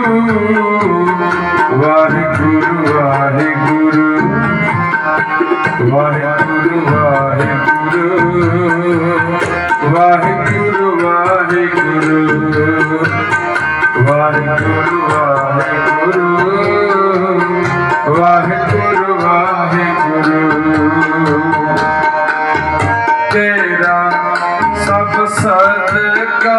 ਵਾਹਿਗੁਰੂ ਵਾਹਿਗੁਰੂ ਵਾਹਿਗੁਰੂ ਵਾਹਿਗੁਰੂ ਵਾਹਿਗੁਰੂ ਵਾਹਿਗੁਰੂ ਵਾਹਿਗੁਰੂ ਵਾਹਿਗੁਰੂ ਵਾਹਿਗੁਰੂ ਵਾਹਿਗੁਰੂ ਤੇਰਾ ਸਭ ਸਦਕਾ